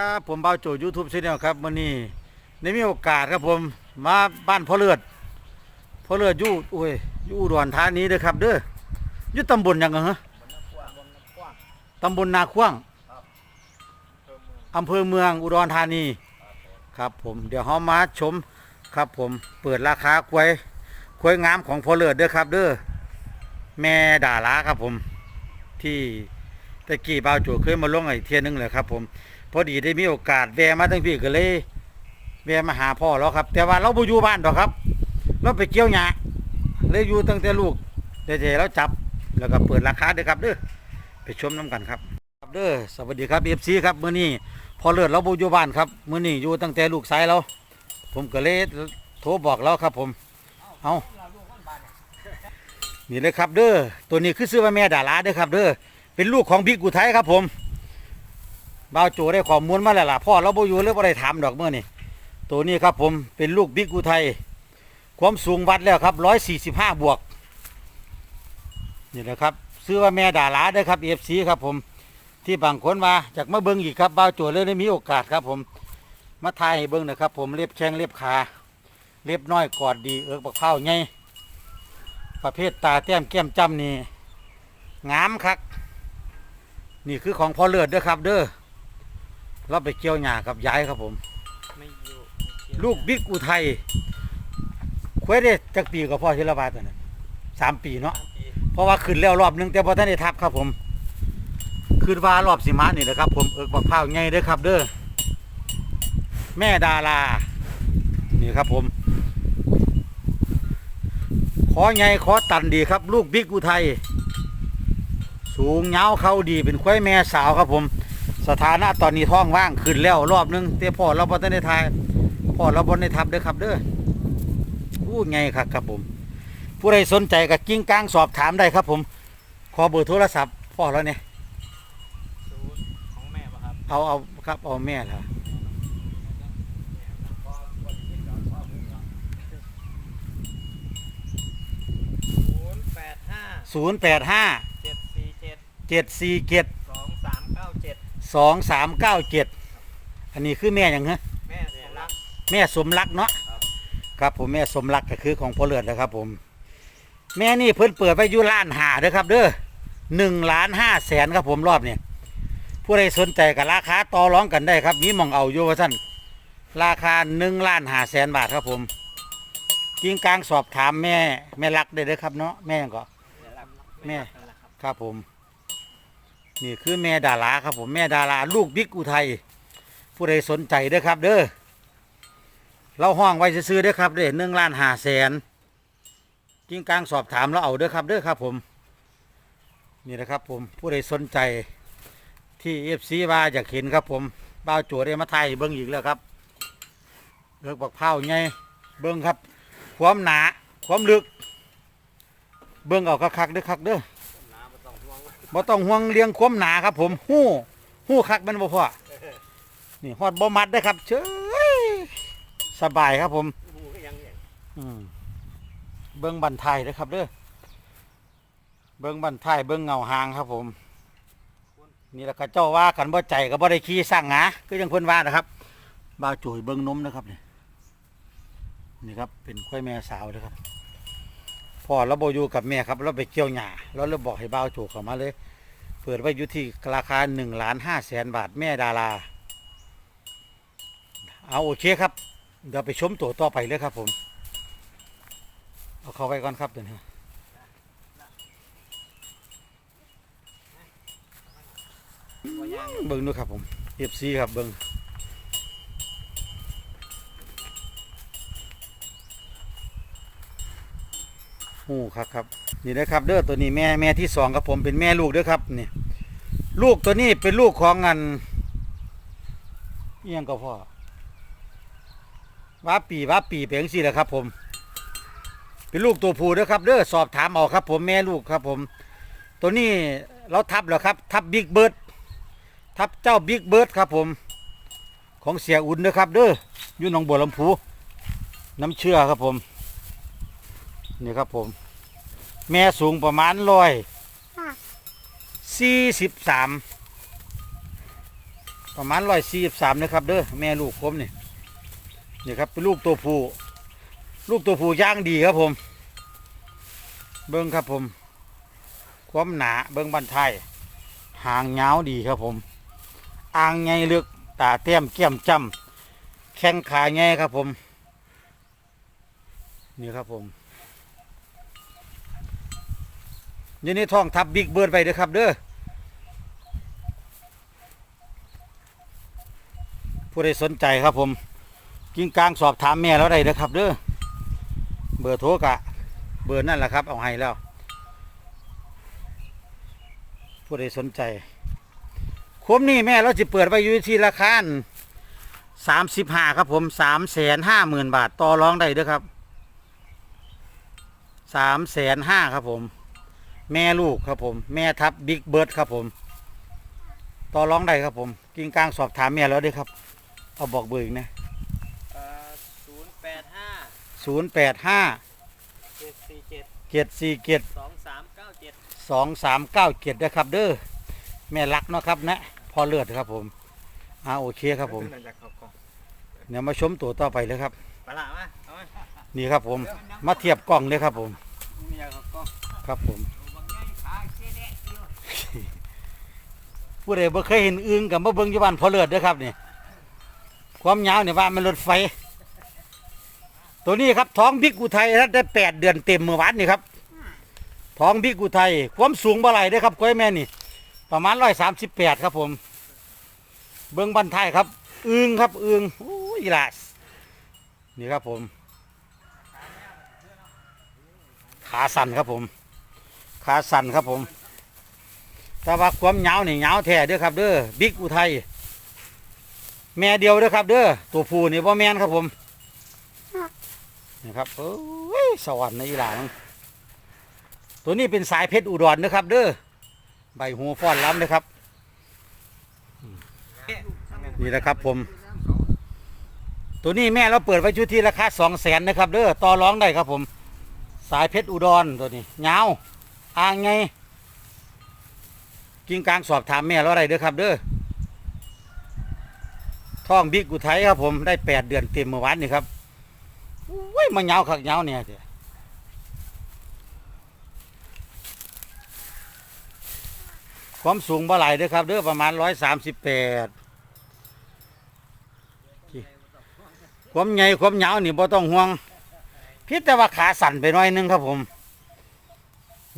ครับผมเบาโจยูทูบช anel ครับวันนี้ได้มีโอกาสครับผมมาบ้านพ่อเลือดพ่อเลือดยู่โอ้ยอยู่อุดรธานีเด้อครับ เด้ออยู่ตำบลหยังกันฮะตำบลนาขว้างอำเภอเมืองอุดรธานีครับผมเดี๋ยวเฮามาชมครับผมเปิดราคาควายควยงามของพ่อเลือดเด้อครับ เด้อแม่ดาราครับผมที่ตะกี้เบ่าโจเคยมาลงไอ้เทียนนึงเลยครับผม พอดีได้มีโอกาสแวะมาทั้งพี่ก็เลยแวะมาหาพ่อแล้วครับ แต่ว่าเราบ่อยู่บ้านดอกครับ เราไปเกี่ยวหญ้าเลยอยู่ตั้งแต่ลูกแต่ๆเราจับแล้วก็เปิดราคาเด้อครับเด้อไปชมน้กันครับครับเด้อสวัสดีครับ FC ครับมื้อนี้พอเลิศเราบ่อยู่บ้านครับมื้อนี้อยู่ตั้งแต่ลูกชายเรา ผมก็เลยโทรบอกเราครับผมเอานี่เลยครับเด้อตัวนี้คือซื้อว่าแม่ดาราเด้อครับเด้อเป็นลูกของบิ๊กอุทัยครับผม บ่าวโจได้ข้อมูลมาแล้วล่ะพ่อเราบ่อยู่เลยบ่ได้ถามดอกเมื่อนี่ตัวนี้ครับผมเป็นลูกบิ๊กอุทัยความสูงวัดแล้วครับร้อยสี่สิบห้าบวกนี่นะครับซื้อว่าแม่ด่าราเด้อครับเอฟซีครับผมที่บางคนมาจากมาเบิ้งอีกครับบ่าวโจเลยได้มีโอกาสครับผมมาถ่ายให้เบิ้งนะครับผมเล็บแข้งเล็บขาเล็บน้อยกอดดีเอิกบักเผาไงประเภทตาแต้มแก้มจ้ำนี่งามครับนี่คือของพ่อเลือดเด้อครับเด้อ เราไปเกี่ยวหญ้ากับยายครับผม ไม่อยู่ลูกบิ๊กอุทัยคุยได้จักปีกับพ่อชิลบาตัวนั้นสามปีเนาะสามปีเพราะว่าขึ้นแล้วรอบหนึงแต่พอท่านได้ทับครับผมขึ้นว่ารอบสิมานี่นะครับ ผมเอิกบักพร้าวไงเด้อครับ เด้อแม่ดารานี่ครับผม ขอไงขอตันดีครับ ลูกบิ๊กอุทัยสูงเงาวเขาดีเป็นควายแม่สาวครับผม สถานะตอนนี้ท้องว่างขึ้นแล้วรอบหนึงแต่พ่อเราบ่ทันได้ทายพ่อเราบ่ได้ทับเด้อครับเด้อพูดไงครับครับผม ผู้ใดสนใจก็กิ้งก้างสอบถามได้ครับผม ขอเบอร์โทรศัพท์พ่อแล้วเนี่ยศูนย์ของแม่ป่ะครับ เอาเอาครับเอาแม่ละศูนย์แปดห้าศูนย์แปดห้าเจ็ดสี่เจ็ด สองสามเก้าเจ็ดอันนี้คือแม่อย่างฮะแม่สมรัก แม่สมรักเนาะครับครับผมแม่สมรักก็คือของพ่อเลือดนะครับ ผม แม่นี่เพิ่นเปิดไปอยู่ล้านหาเด้อครับ เด้อหนึ่งล้านห้าแสนครับผมรอบเนี่ยผู้ใดสนใจกับราคาต่อรองกันได้ครับมีหมองเอาอยู่ว่าท่านราคาหนึ่งล้านห้าแสนบาทครับผมกิ้งกลางสอบถามแม่แม่รักได้เลยครับเนาะแม่หยังก็แม่นั่นแหละครับครับผม นี่คือแม่ดาราครับผมแม่ดาราลูกบิ๊กอุทัยผู้ใดสนใจเด้อครับ เด้อเราห้องไว้ซื้อเด้อครับเด้อหนึ่งล้านห้าแสนกิ้งกลางสอบถามเราเอาเด้อครับเด้อครับผม นี่นะครับผมผู้ใดสนใจที่เอฟซีว่าอยากเห็นครับผมบ้าวโจได้มาไทยเบิ้งอีกแล้วครับเลือกบักเผาไงเบิ้งครับ ความหนาความลึก เบิ้งเอาคักๆเด้อคักเด้อ บ่ต้องห่วงเลี้ยงความหนาครับ ผมหู้หู้คักมันบ่พอนี่ฮอดบ่มัดได้ครับเฉยสบายครับผมเบิ้งบันไทยนะครับเด้อเบิ้งบันไทยเบิ้งเงาหางครับผม นี่แหละก็เจ้าว่ากันบ่ใจก็บ่ได้ขี้สร้างหาก็ยังเพิ่นว่านะครับบ่าวจุ๋ยเบิ้งนมนะครับนี่นี่ครับเป็นควายแม่สาวนะครับ พ่อเราบอยู่กับแม่ครับ เราไปเกี่ยวหญ้าเราเลยบอกให้บ่าวจุ๋ยเข้ามาเลย เปิดไว้อยู่ที่ราคาหนึ่งล้านห้าแสนบาทแม่ดารา เอาโอเคครับ เดี๋ยวไปชมตัวต่อไปเลยครับผม เอาเข้าไว้ก่อนครับเดี๋ยวนี้เบิ้งดูครับผมเอฟซีครับเบิ้ง โอ้ครับครับนี่นะครับเด้อตัวนี้แม่แม่ที่สองครับผมเป็นแม่ลูกเด้อครับนี่ลูกตัวนี้เป็นลูกของงันเอียงก็พ่อว่าปีว่าปีเป็นจังซี่แหละครับ ผม เป็นลูกตัวผู้เด้อครับเด้อสอบถามเอาครับ ผมแม่ลูกครับ ผม ตัวนี้เราทับแล้วครับ ทับบิ๊กเบิร์ดทับเจ้าบิ๊กเบิร์ดครับ ผม ของเสียอุ่นเด้อครับ เด้ออยู่หนองบัวลำพูน้ำเชื่อครับผม นี่ครับผม แม่สูงประมาณร้อยสี่สิบสามประมาณร้อยสี่สิบสามนะครับเด้อแม่ลูกผมนี่นี่ครับเป็นลูกตัวผู้ลูกตัวผู้ย่างดีครับผม เบิ้งครับผม ความหนาเบิ้งบันทายหางยาวดีครับผมอ่างไงเลือกตาเต้มแก้มจำแข้งขาไงครับผม นี่ครับผม อยันนี้ท้องทับบิ๊กเบิร์ดไปเด้อครับ เด้อผู้ใดสนใจครับผม กิ้งกลางสอบถามแม่แล้วได้เด้อครับ เด้อเบอร์โทรกะ เบอร์นั่นแหละครับ เอาให้แล้ว ผู้ใดสนใจคมนี่แม่เราจะเปิดไปอยู่ที่ราคาสามสิบห้าครับผมสามแสนห้าหมื่นบาทต่อรองได้เด้วยครับสามแสนห้าครับผม แม่ลูกครับผม แม่ทับบิ๊กเบิร์ดครับผมต่อรองได้ครับผม กิงกลางสอบถามแม่แล้วเด้วยครับ เอาบอกเบอร์อีกนะเอ่อศูนย์แปดห้าศูนย์แปดห้าเจ็ดสี่เจ็ดเจ็ดสี่เจ็ดสองสามเก้าเจ็ดสองสามเก้าเจ็ดนะครับ เด้อแม่รักเนาะครับนะพอเลือดครับผมอ่าโอเคครับผมเดี๋ยวมาชมตัวต่อไปเลยครับปลาละมาเอามานี่ครับผม มาเทียบกล้องเลยครับผมมีอะไรครับก็ครับผม บางอย่างขาเสียแดะเดียว ผู้ใดบ่เคยเห็นอึงกับมาเบิ่งอยู่บ้านพอเลือดเด้อครับนี่ความยาวเนี่ยว่ามันรถไฟ ตัวนี้ครับท้องบิ๊กอุทัยครับได้แปดเดือนเต็มเมื่อวานนี่ครับท้องบิ๊กอุทัยความสูงบ่ไหลเด้อครับก้อยแม่นี่ ประมาณร้อยสามสิบแปดครับผม เบิ้งบันท้ายครับ อึงครับอึงโอ้ยอีหลาสนี่ครับผม ขาสั่นครับผม ขาสั่นครับผม แต่ว่าความยาวนี่ยเหงาแท้เด้อครับเด้อบิ๊กอุทัยแม่เดียวเด้อครับ เด้อตัวผู้นี่บ่แม่นครับผมนี่ครับเอ้ยสวรรค์ในอีหลามันตัวนี้เป็นสายเพชรอุดรนะครับ เด้อใบหูฟ้อนล้ำนะครับ นี่นะครับผม ตัวนี้แม่เราเปิดไว้ชุดที่ราคาสองแสนนะครับ เด้อต่อร้องได้ครับผม สายเพชรอุดรตัวนี้ยาอ่างไง กิ้งกลางสอบถามแม่แล้วอะไรเด้อครับ เด้อท้องบิ๊กอุทัยครับผมได้แปดเดือนเต็มเมื่อวานนี่ครับอุ้ยมันยาวคักยาเนี่ยเด้ความสูงบ่ไหลายเด้อครับเด้อประมาณร้อยสามสิบแปดความใหญ่ความยาวนี่บ่ต้องห่วงพิแต่ว่าขาสั่นไปหน่อยนึงครับผม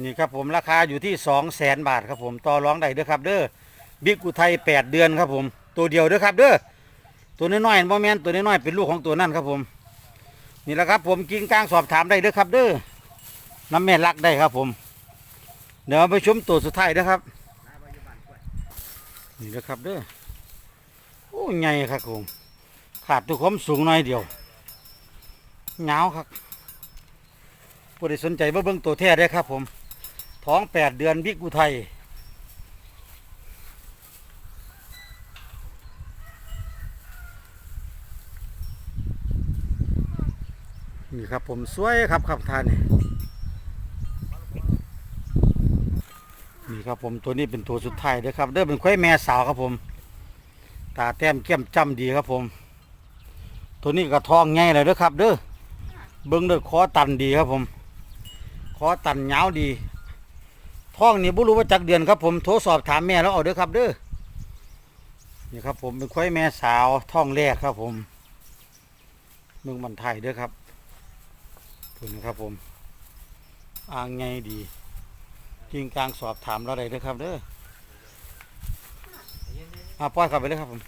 นี่ครับผมราคาอยู่ที่สองแสนบาทครับผมต่อรองได้เด้อครับ เด้อบิ๊กอุทัยแปดเดือนครับผมตัวเดียวเด้อครับเด้อตัวน้อยๆบ่แมนตัวน้อยๆเป็นลูกของตัวนั่นครับผม นี่แหละครับผมกิ้งกลางสอบถามได้เด้อครับ เด้อน้ำแม่รักได้ครับผม เดี๋ยวไปชมตัวสุดท้ายเด้อครับ นี่เด้อครับเด้อโอ้ใหญ่ครับผมขาดตัวความสูงหน่อยเดียวเงาครับผู้ใดสนใจมาเบิ่งตัวแท้ได้ครับผม ท้องแปดเดือนบิ๊กอุทัยนี่ครับผมสวยครับครับท่านนี่นี่ครับผมตัวนี้เป็นตัวสุดท้ายเด้อครับเด้อเป็นควายแม่สาวครับผม ตาแต้มเกี้ยมจ้ำดีครับผม ตัวนี้ก็ท้องใหญ่เลยเด้อครับ เด้อเบิ้งเด้อคอตันดีครับผม คอตันยาวดี ท้องนี่บุรู้ว่าจักเดือนครับผมโทรสอบถามแม่แล้วเอาเด้อครับ เด้อนี่ครับ ผมเป็นควายแม่สาวท้องแรกครับ ผมเมืองบันไทยเด้อครับคุณครับผมอ่างไงดีกิ่งกลางสอบถามเราได้เด้อครับ เด้ออาปล่อยเข้าไปเลยครับผม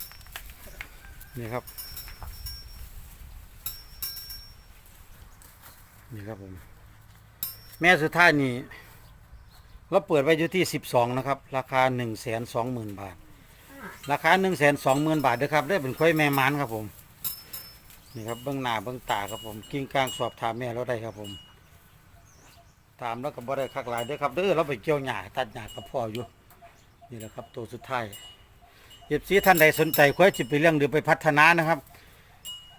นี่ครับนี่ครับผม แม่สุดท้ายนี่ เราเปิดไว้อยู่ที่สิบสองนะครับ ราคาหนึ่งแสนสองหมื่นบาท ราคาหนึ่งแสนสองหมื่นบาทเด้อครับได้เป็นค่อยแม่มันครับผม นี่ครับเบื้องหน้าเบื้องตาครับผม กิ้งกลางสอบถามแม่เราได้ครับผม ตามแล้วก็บ่ได้คักหลายเด้อครับเด้อเราไปเกี่ยวหญ้าตัดหญ้ากับพ่ออยู่ นี่แหละครับตัวสุดท้ายเอฟซีท่านใดสนใจควายจิบไปเรื่องหรือไปพัฒนานะครับ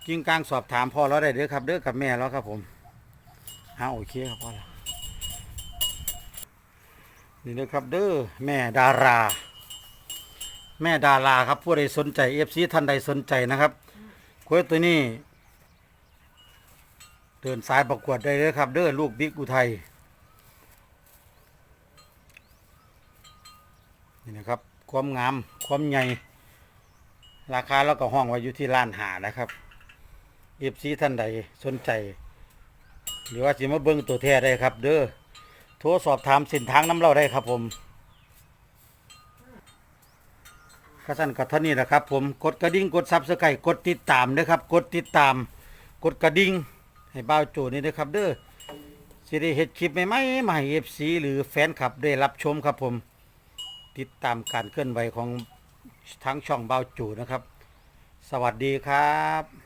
กิ้งกลางสอบถามพ่อเราได้เด้อครับเด้อกับแม่เราครับผมฮาโอเคครับพ่อแล้ว นี่นะครับเด้อแม่ดารา แม่ดาราครับผู้ใดสนใจเอฟซีท่านใดสนใจนะครับกล้วยตัวนี้ เดินสายประกวดได้เลยครับ เด้อลูกบิ๊กอุทัยนี่นะครับ ความงาม ความใหญ่ ราคาแล้วก็ห้องไว้อยู่ที่ล้านหานะครับเอฟซีท่านใดสนใจ หรือว่าสิมาเบิ้งตัวแท้ได้ครับ เด้อ ทรสอบถามส้นทางน้ำเราได้ครับผมกระสันกับท่านี้นะครับ ผมกดกระดิ่งกดซับสไครต์กดติดตามนะครับ กดติดตาม กดกระดิ่งให้บ้าวโจนี่นะครับ เด้อสิได้เฮ็ดคลิปใหม่ๆมาให้เอฟซีหรือแฟนคลับได้รับชมครับผม ติดตามการเคลื่อนไหวของทั้งช่องบ้าวโจนะครับ สวัสดีครับ